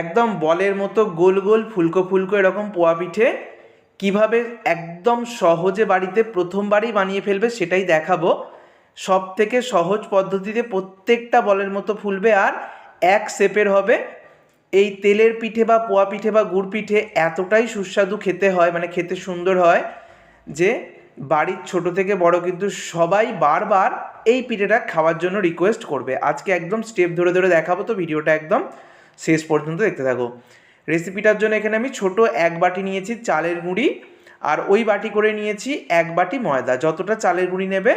একদম বলের মতো গোল গোল, ফুলকো ফুলকো এরকম পোয়া পিঠে কীভাবে একদম সহজে বাড়িতে প্রথমবারই বানিয়ে ফেলবে সেটাই দেখাবো। সব থেকে সহজ পদ্ধতিতে প্রত্যেকটা বলের মতো ফুলবে আর এক শেপের হবে। এই তেলের পিঠে বা পোয়া পিঠে বা গুড় পিঠে এতটাই সুস্বাদু খেতে হয় মানে খেতে সুন্দর হয় যে বাড়ির ছোট থেকে বড় কিন্তু সবাই বারবার এই পিঠেটা খাওয়ার জন্য রিকোয়েস্ট করবে। আজকে একদম স্টেপ ধরে ধরে দেখাবো তো ভিডিওটা একদম। শেষ পর্যন্ত দেখতে থাকো। রেসিপিটার জন্য এখানে আমি ছোট এক বাটি নিয়েছি চালের গুঁড়ি আর ওই বাটি করে নিয়েছি এক বাটি ময়দা। যতটা চালের গুঁড়ি নেবে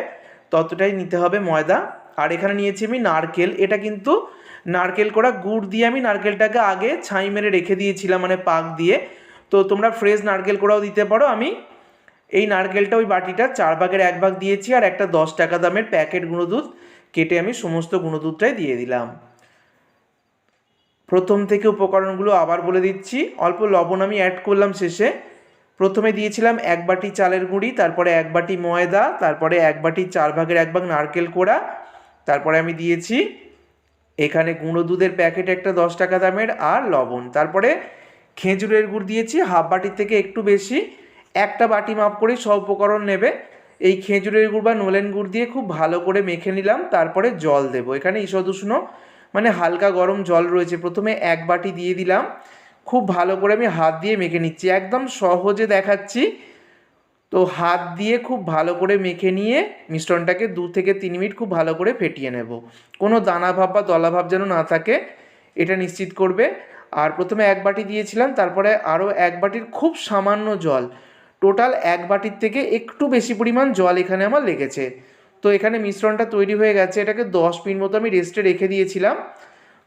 ততটাই নিতে হবে ময়দা। আর এখানে নিয়েছি আমি নারকেল। এটা কিন্তু নারকেল করা গুড় দিয়ে আমি নারকেলটাকে আগে ছাই মেরে রেখে দিয়েছিলাম মানে পাক দিয়ে। তো তোমরা ফ্রেশ নারকেল করাও দিতে পারো। আমি এই নারকেলটা ওই বাটিটা চার ভাগের এক ভাগ দিয়েছি আর একটা দশ টাকা দামের প্যাকেট গুঁড়ো দুধ কেটে আমি সমস্ত গুঁড়ো দুধটাই দিয়ে দিলাম। প্রথম থেকে উপকরণগুলো আবার বলে দিচ্ছি। অল্প লবণ আমি অ্যাড করলাম শেষে। প্রথমে দিয়েছিলাম এক বাটি চালের গুঁড়ি, তারপরে এক বাটি ময়দা, তারপরে এক বাটি চার ভাগের এক ভাগ নারকেল কোড়া। তারপরে আমি দিয়েছি এখানে গুঁড়ো দুধের প্যাকেট একটা দশ টাকা দামের আর লবণ। তারপরে খেজুরের গুড় দিয়েছি হাফ বাটির থেকে একটু বেশি। একটা বাটি মাপ করে সব উপকরণ নেবে। এই খেজুরের গুড় বা নোলেন গুড় দিয়ে খুব ভালো করে মেখে নিলাম, তারপরে জল দেবো। এখানে ঈষদ উষ্ণ মানে হালকা গরম জল রয়েছে। প্রথমে এক বাটি দিয়ে দিলাম। খুব ভালো করে আমি হাত দিয়ে মেখে নিচ্ছি। একদম সহজে দেখাচ্ছি। তো হাত দিয়ে খুব ভালো করে মেখে নিয়ে মিশ্রণটাকে দু থেকে তিন মিনিট খুব ভালো করে ফেটিয়ে নেব। কোনো দানা ভাব বা দলা ভাব যেন না থাকে, এটা নিশ্চিত করবে। আর প্রথমে এক বাটি দিয়েছিলাম, তারপরে আরও এক বাটির খুব সামান্য জল। টোটাল এক বাটির থেকে একটু বেশি পরিমাণ জল এখানে আমার লেগেছে। তো এখানে মিশ্রণটা তৈরি হয়ে গেছে। এটাকে দশ মিনিট মতো আমি রেস্টে রেখে দিয়েছিলাম।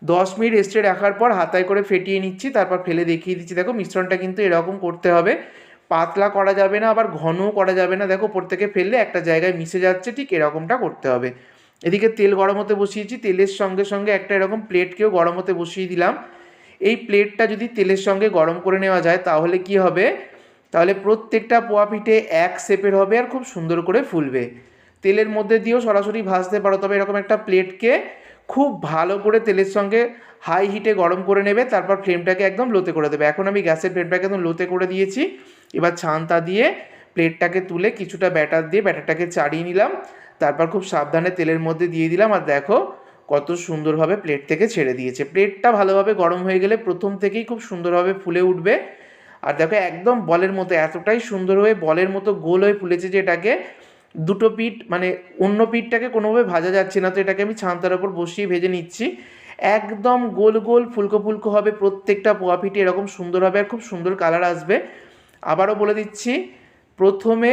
দশ মিনিট রেস্টে রাখার পর হাতায় করে ফেটিয়ে নিচ্ছি, তারপর ফেলে দেখিয়ে দিচ্ছি। দেখো মিশ্রণটা কিন্তু এরকম করতে হবে। পাতলা করা যাবে না, আবার ঘনও করা যাবে না। দেখো প্রত্যেকে ফেললে একটা জায়গায় মিশে যাচ্ছে, ঠিক এরকমটা করতে হবে। এদিকে তেল গরম হতে বসিয়েছি, তেলের সঙ্গে সঙ্গে একটা এরকম প্লেটকেও গরম হতে বসিয়ে দিলাম। এই প্লেটটা যদি তেলের সঙ্গে গরম করে নেওয়া যায়, তাহলে কি হবে? তাহলে প্রত্যেকটা পোয়া পিঠে এক শেপের হবে আর খুব সুন্দর করে ফুলবে। তেলের মধ্যে দিয়েও সরাসরি ভাজতে পারো। তবে এরকম একটা প্লেটকে খুব ভালো করে তেলের সঙ্গে হাই হিটে গরম করে নেবে, তারপর ফ্লেমটাকে একদম লোতে করে দেবে। এখন আমি গ্যাসের ফ্লেমটাকে একদম লোতে করে দিয়েছি। এবার ছানটা দিয়ে প্লেটটাকে তুলে কিছুটা ব্যাটার দিয়ে ব্যাটারটাকে চাড়িয়ে নিলাম। তারপর খুব সাবধানে তেলের মধ্যে দিয়ে দিলাম। আর দেখো কত সুন্দরভাবে প্লেট থেকে ছেড়ে দিয়েছে। প্লেটটা ভালোভাবে গরম হয়ে গেলে প্রথম থেকেই খুব সুন্দরভাবে ফুলে উঠবে। আর দেখো একদম বলের মতো, এতটাই সুন্দর হয়ে বলের মতো গোল হয়ে ফুলেছে যে এটাকে দুটো পিঠ মানে অন্য পিঠটাকে কোনোভাবে ভাজা যাচ্ছে না, তো এটাকে আমি ছান্তার ওপর বসিয়ে ভেজে নিচ্ছি। একদম গোল গোল ফুলকো ফুলকো হবে, প্রত্যেকটা পোয়া পিঠে এরকম সুন্দর হবে আর খুব সুন্দর কালার আসবে। আবারও বলে দিচ্ছি, প্রথমে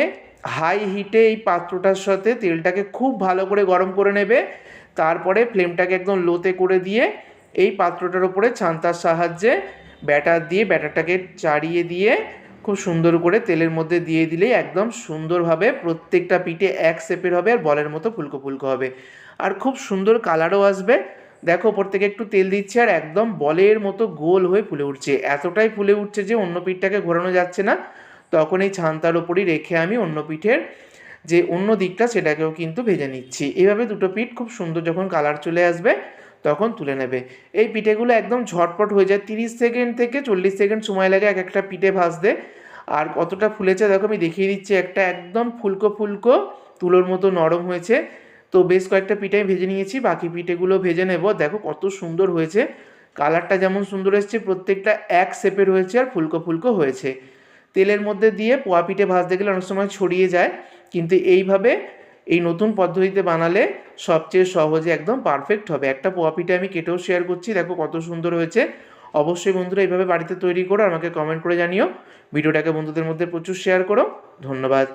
হাই হিটে এই পাত্রটার সাথে তেলটাকে খুব ভালো করে গরম করে নেবে, তারপরে ফ্লেমটাকে একদম লোতে করে দিয়ে এই পাত্রটার উপরে ছান্তার সাহায্যে ব্যাটার দিয়ে ব্যাটারটাকে চাড়িয়ে দিয়ে খুব সুন্দর করে তেলের মধ্যে দিয়ে দিলেই একদম সুন্দরভাবে প্রত্যেকটা পিঠে এক শেপের হবে আর বলের মতো ফুলকো ফুলকো হবে। আর খুব সুন্দর কালারও আসবে। দেখো, ওপর থেকে একটু তেল দিচ্ছে আর একদম বলের মতো গোল হয়ে ফুলে উঠছে। এতটাই ফুলে উঠছে যে অন্য পিঠটাকে ঘোরানো যাচ্ছে না। তখন এই ছান্তার ওপরই রেখে আমি অন্য পিঠের যে অন্য দিকটা সেটাকেও কিন্তু ভেজে নিচ্ছি। এভাবে দুটো পিঠ খুব সুন্দর যখন কালার চলে আসবে তখন তুলে নেবে। এই পিঠেগুলো একদম ঝটপট হয়ে যায়। তিরিশ সেকেন্ড থেকে চল্লিশ সেকেন্ড সময় লাগে এক একটা পিঠে ভাজতে। আর কতটা ফুলেছে দেখো, আমি দেখিয়ে দিচ্ছি। একটা একদম ফুলকো ফুলকো তুলোর মতো নরম হয়েছে। তো বেশ কয়েকটা পিঠে আমি ভেজে নিয়েছি। বাকি পিঠেগুলো ভেজে নেব। দেখো কত সুন্দর হয়েছে। কালারটা যেমন সুন্দর এসছে, প্রত্যেকটা এক শেপের হয়েছে আর ফুলকো ফুলকো হয়েছে। তেলের মধ্যে দিয়ে পোয়া পিঠে ভাজতে গেলে অনেক সময় ছড়িয়ে যায়। কিন্তু এইভাবে এই নতুন পদ্ধতিতে বানালে সবচেয়ে সহজে একদম পারফেক্ট হবে। একটা পোয়া আমি কেটেও শেয়ার করছি, দেখো কত সুন্দর হয়েছে। অবশ্যই বন্ধুরা এইভাবে বাড়িতে তৈরি করো, আমাকে কমেন্ট করে জানিও। ভিডিওটাকে বন্ধুদের মধ্যে প্রচুর শেয়ার করো। ধন্যবাদ।